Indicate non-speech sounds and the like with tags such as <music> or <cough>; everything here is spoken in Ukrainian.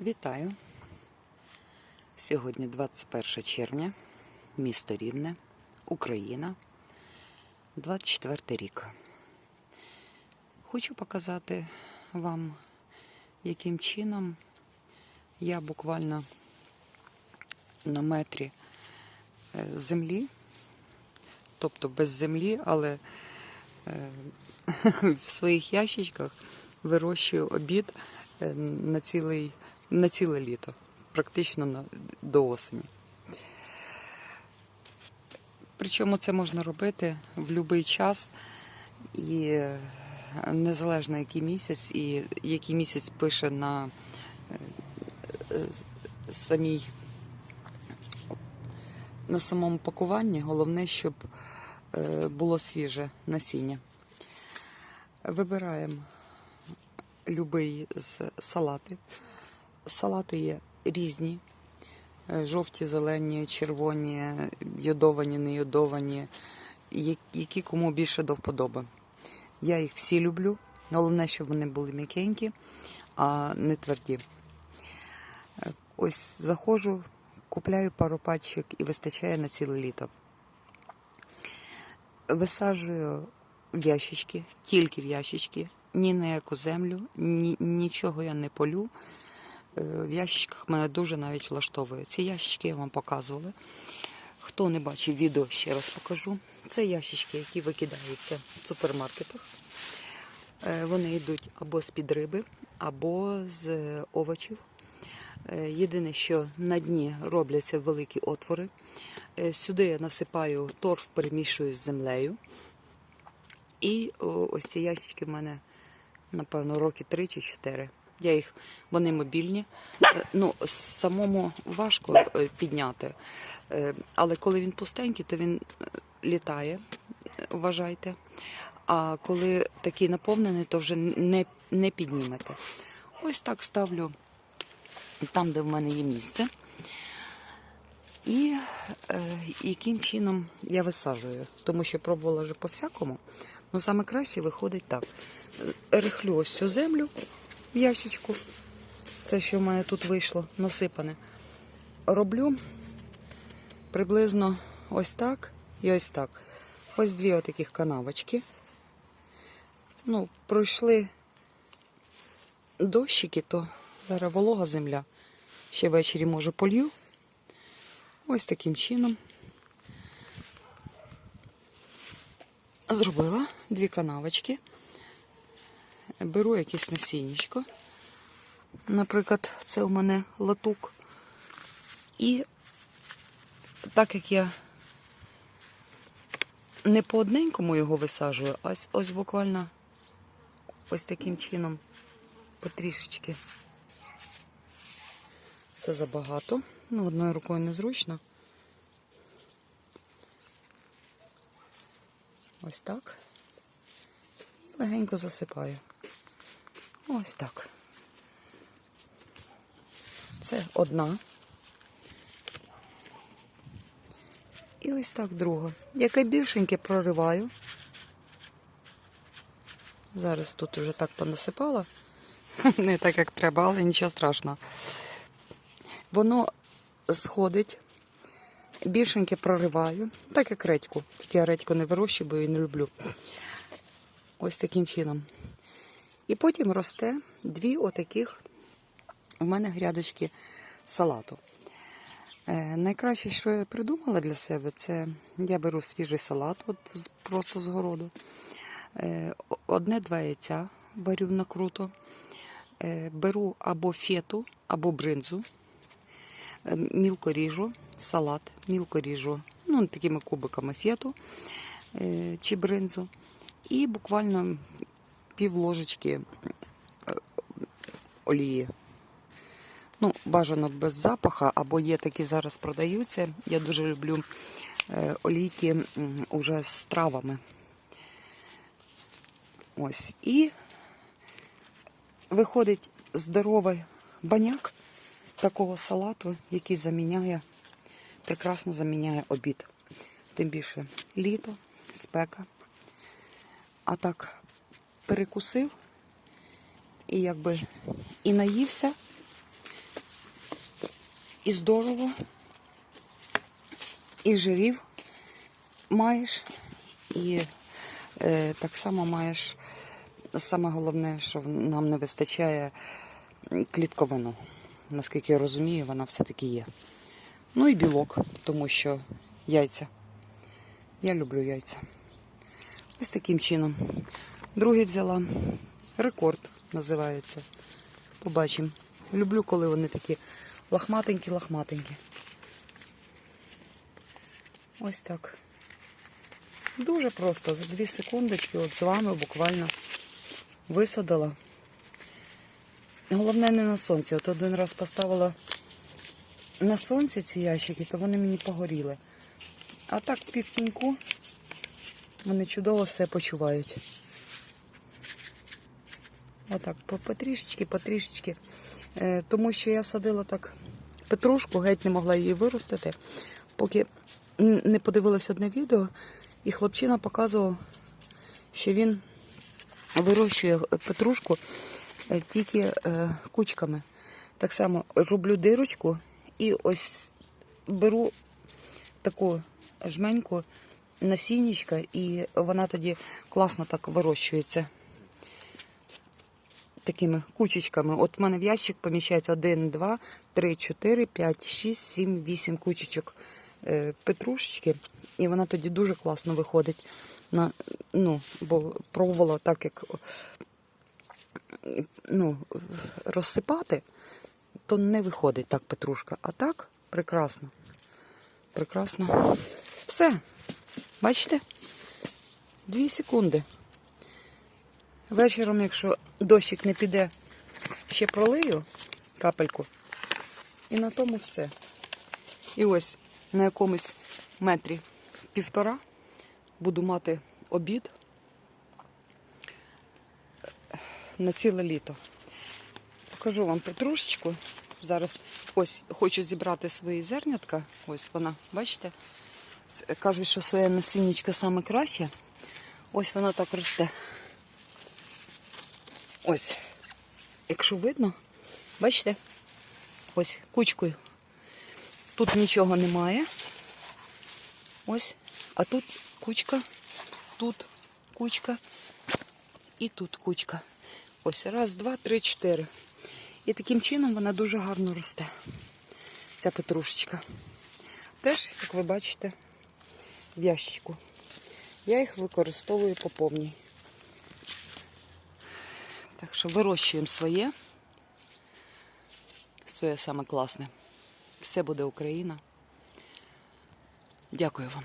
Вітаю. Сьогодні 21 червня, місто Рівне, Україна, 24 рік. Хочу показати вам, яким чином я буквально на метрі е, землі, тобто без землі, але е, <laughs> в своїх ящичках вирощую обід е, на, цілий, на ціле літо, практично на, до осені. Причому це можна робити в будь-який час і е, незалежно який місяць, і який місяць пише на е, е, самій на самому пакуванні. Головне, щоб було свіже насіння. Вибираємо любий з салатів. Салати є різні. Е, Жовті, зелені, червоні, йодовані, не йодовані, які кому більше до вподоби. Я їх всі люблю. Головне, щоб вони були м'якенькі, а не тверді. Е, Ось заходжу, купляю пару пачок і вистачає на ціле літо. Висаджую в ящички, тільки в ящички, ні на яку землю, ні, нічого я не полю. Е, В ящичках мене дуже навіть влаштовує. Ці ящички я вам показувала. Хто не бачив відео, ще раз покажу. Це ящички, які викидаються в супермаркетах. Е, Вони йдуть або з-під риби, або з е, овочів. Єдине, що на дні робляться великі отвори. Сюди я насипаю торф, перемішую з землею. І ось ці ящички в мене, напевно, роки 3 чи 4. Я їх, вони мобільні. Е, Ну, самому важко е, підняти. Е, Але коли він пустенький, то він літає, вважайте. А коли такий наповнений, то вже не, не піднімете. Ось так ставлю там, де в мене є місце. І яким чином я висаджую, тому що пробувала вже по-всякому. Ну саме краще виходить так. Рихлю ось цю землю в ящичку. Це, що в мене тут вийшло, насипане. Роблю приблизно ось так і ось так. Ось дві отаких канавочки. Ну, пройшли дощики, то зараз волога земля. Ще ввечері може полью. Ось таким чином. Зробила дві канавочки. Беру якесь насіннячко. Наприклад, це у мене латук. І так як я не по одненькому його висаджую, а ось, ось буквально ось таким чином потрішечки. Це забагато. Ну, одною рукою незручно. Ось так. Легенько засипаю. Ось так. Це одна. І ось так друга. Яке більшеньке прориваю. Зараз тут вже так понасипала. <laughs> Не так, як треба, але нічого страшного. Воно сходить, більшеньке прориваю, так як редьку. Тільки я редьку не вирощую, бо її не люблю. Ось таким чином. І потім росте дві отаких у мене грядочки салату. Е, найкраще, що я придумала для себе, це я беру свіжий салат, от просто з городу. Е, Одне-два яйця варю накруто. Е, Беру або фету, або бринзу. Е, Мілко ріжу салат, мілко ріжу, ну, такими кубиками фету е, чи бринзу. І буквально пів ложечки е, олії. Ну, бажано без запаха, або є такі зараз продаються. Я дуже люблю е, олійки уже з травами. Ось. І виходить здоровий баняк такого салату, який заміняє, прекрасно заміняє обід. Тим більше літо, спека. А так перекусив і якби і наївся, і здорово, і жирів маєш, і е, так само маєш саме головне, що нам не вистачає клітковину. Наскільки я розумію, вона все-таки є. Ну і білок, тому що яйця. Я люблю яйця. Ось таким чином. Другий взяла. Рекорд називається. Побачимо. Люблю, коли вони такі лахматенькі-лахматенькі. Ось так. Дуже просто. За дві секундочки от з вами буквально висадила. Головне не на сонці. От один раз поставила на сонці ці ящики, то вони мені погоріли. А так в півтіньку вони чудово себе почувають. Отак, по потрішечки, потрішечки. Е, тому що я садила так петрушку, геть не могла її виростити, поки не подивилась одне відео, і хлопчина показував, що він вирощує петрушку е, тільки е, кучками. Так само роблю дирочку і ось беру таку жменьку насіннячка, і вона тоді класно так вирощується такими кучечками. От в мене в ящик поміщається 1, 2, 3, 4, 5, 6, 7, 8 кучечок е, петрушечки. І вона тоді дуже класно виходить. На, ну, бо пробувала так, як ну, розсипати, то не виходить так петрушка. А так прекрасно. Прекрасно. Все. Бачите? Дві секунди. Вечором, якщо дощик не піде, ще пролию капельку. І на тому все. І ось на якомусь метрі півтора буду мати обід на ціле літо. Покажу вам петрушечку. Зараз ось хочу зібрати свої зернятка. Ось вона, бачите? Кажуть, що своє насіннячко саме краще. Ось воно так росте. Ось. Якщо видно, бачите? Ось кучкою. Тут нічого немає. Ось. А тут кучка, тут кучка і тут кучка. Ось раз, два, три, чотири. І таким чином вона дуже гарно росте. Ця петрушечка. Теж, як ви бачите, в ящику. Я їх використовую по повній. Так що вирощуємо своє. Своє саме класне. Все буде Україна. Дякую вам.